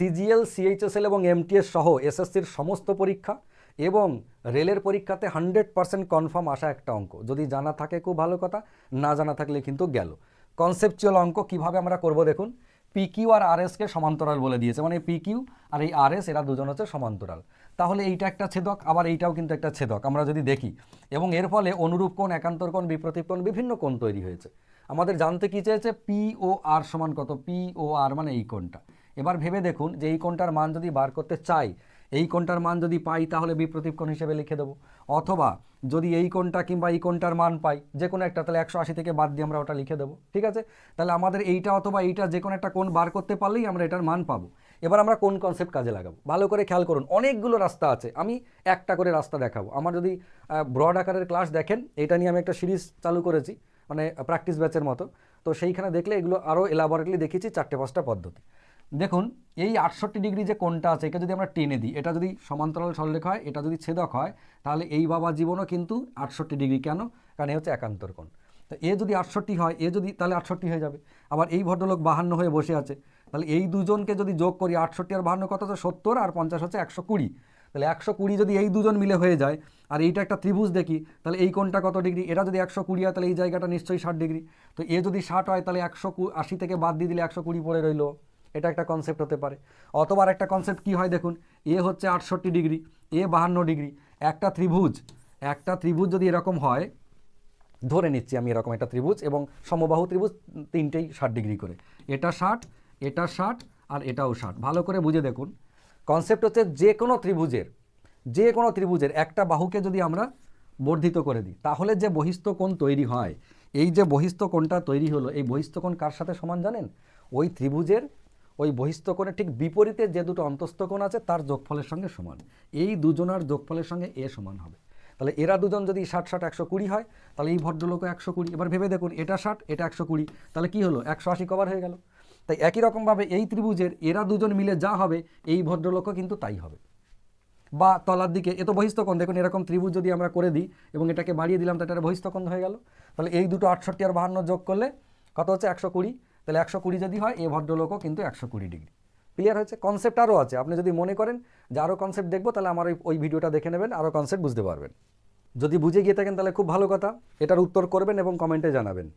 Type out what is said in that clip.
CGL, CHSL এবং MTS সহ এসএসসির সমস্ত পরীক্ষা এবং রেলের পরীক্ষাতে হান্ড্রেড পার্সেন্ট কনফার্ম আসা একটা অঙ্ক। যদি জানা থাকে খুব ভালো কথা, না জানা থাকলে কিন্তু গেল। কনসেপচুয়াল অঙ্ক কীভাবে আমরা করব দেখুন পিকিউ আর আরএসকে সমান্তরাল বলে দিয়েছে। মানে পিকিউ আর এই আরএস এরা দুজন হচ্ছে সমান্তরাল। তাহলে এইটা একটা ছেদক, আবার এইটাও কিন্তু একটা ছেদক। আমরা যদি দেখি, এবং এর ফলে অনুরূপ কোণ, একান্তর কোণ বিপ্রতীপ কোণ, বিভিন্ন কোণ তৈরি হয়েছে। আমাদের জানতে কি চেয়েছে? পি ও আর সমান কত? পি ও আর মানে এই কোণটা। এবার ভেবে দেখুন যে এই কোণটার মান যদি বার করতে চাই, এই কোণটার মান যদি পাই তাহলে বিপ্রতীপ কোণ হিসেবে লিখে দেবো। অথবা যদি এই কোণটা কিংবা এই কোণটার মান পাই, যে কোনো একটা তাহলে একশো আশি থেকে বাদ দিয়ে আমরা ওটা লিখে দেবো, ঠিক আছে? তাহলে আমাদের এইটা অথবা এইটা যে কোনো একটা কোণ বার করতে পারলেই আমরা এটার মান পাবো। এবার আমরা কোন কনসেপ্ট কাজে লাগাবো? ভালো করে খেয়াল করুন, অনেকগুলো রাস্তা আছে, আমি একটা করে রাস্তা দেখাবো। আমার যদি ব্রড আকারের ক্লাস দেখেন, এটা নিয়ে আমি একটা সিরিজ চালু করেছি মানে প্র্যাকটিস ব্যাচের মতো। তো সেইখানে দেখলে এগুলো আরও এলাবোরেটলি দেখিয়েছি চারটে পাঁচটা পদ্ধতি। দেখুন, এই আটষট্টি ডিগ্রি যে কোণটা আছে এটা যদি আমরা টেনে দিই, এটা যদি সমান্তরাল সরলরেখা হয়, এটা যদি ছেদক হয়, তাহলে এই বাবা জীবনও কিন্তু আটষট্টি ডিগ্রি কেন? কারণ এ হচ্ছে একান্তর কোণ। তো এ যদি আটষট্টি হয়, এ যদি, তাহলে আটষট্টি হয়ে যাবে। আবার এই ভদ্রলোক বাহান্ন হয়ে বসে আছে। তাহলে এই দুজনকে যদি যোগ করি, আটষট্টি আর বাহান্ন কত হচ্ছে? সত্তর, আর পঞ্চাশ হচ্ছে একশো কুড়ি। তাহলে একশো কুড়ি যদি এই দুজন মিলে হয়ে যায়, আর এইটা একটা ত্রিভুজ দেখি, তাহলে এই কোণটা কত ডিগ্রি? এটা যদি একশো কুড়ি হয়, তাহলে এই জায়গাটা নিশ্চয়ই ষাট ডিগ্রি। তো এ যদি ষাট হয়, তাহলে একশো আশি থেকে বাদ দিয়ে দিলে একশো কুড়ি পড়ে রইল। এটা একটা কনসেপ্ট হতে পারে। অথবা একটা কনসেপ্ট কী হয় দেখুন এ হচ্ছে আটষট্টি ডিগ্রি এ বাহান্ন ডিগ্রি, একটা ত্রিভুজ। একটা ত্রিভুজ যদি এরকম হয়, ধরে নিচ্ছি আমি এরকম একটা ত্রিভুজ এবং সমবাহু ত্রিভুজ তিনটেই ষাট ডিগ্রি করে। এটা ষাট এটা ষাট আর এটাও ষাট। ভালো করে বুঝে দেখুন। কনসেপ্ট হচ্ছে যে কোনো ত্রিভুজের, যে কোনো ত্রিভুজের একটা বাহুকে যদি আমরা বর্ধিত করে দিই, তাহলে যে বহিস্থ কোণ তৈরি হয়, এই যে বহিস্থ কোণটা তৈরি হলো, এই বহিস্থ কোণ কার সাথে সমান জানেন? ওই ত্রিভুজের ওই বহিস্থ কোণের ঠিক বিপরীতে যে দুটো অন্তস্থ কোণ আছে, তার যোগফলের সঙ্গে সমান। এই দুজনার যোগফলের সঙ্গে এ সমান হবে। তাহলে এরা দুজন যদি ষাট ষাট একশো কুড়ি হয়, তাহলে এই ভদ্রলোকও একশো কুড়ি। এবার ভেবে দেখুন, এটা ষাট, এটা একশো কুড়ি। তাহলে কী হলো? একশো আশি কভার হয়ে গেল। তাই একই রকমভাবে এই ত্রিভুজের এরা দুজন মিলে যা হবে, এই ভদ্রলোকও কিন্তু তাই হবে। বা তলার দিকে এত বহিস্থকোণ দেখুন এরকম ত্রিভুজ যদি আমরা করে দিই এবং এটাকে বাড়িয়ে দিলাম তাহলে এটা বহিস্থকোণ হয়ে গেল। তাহলে এই দুটো আটষট্টি আর বাহান্ন যোগ করলে কত হচ্ছে? একশো কুড়ি। তাহলে একশো কুড়ি যদি হয়, এ ভদ্রলোকও কিন্তু একশো কুড়ি ডিগ্রি। ক্লিয়ার হয়েছে? কনসেপ্ট আরও আছে। আপনি যদি মনে করেন যে আরও কনসেপ্ট দেখব, তাহলে আমার ওই ওই ভিডিওটা দেখে নেবেন, আরও কনসেপ্ট বুঝতে পারবেন। যদি বুঝে গিয়ে থাকেন, তাহলে খুব ভালো কথা। এটার উত্তর করবেন এবং কমেন্টে জানাবেন।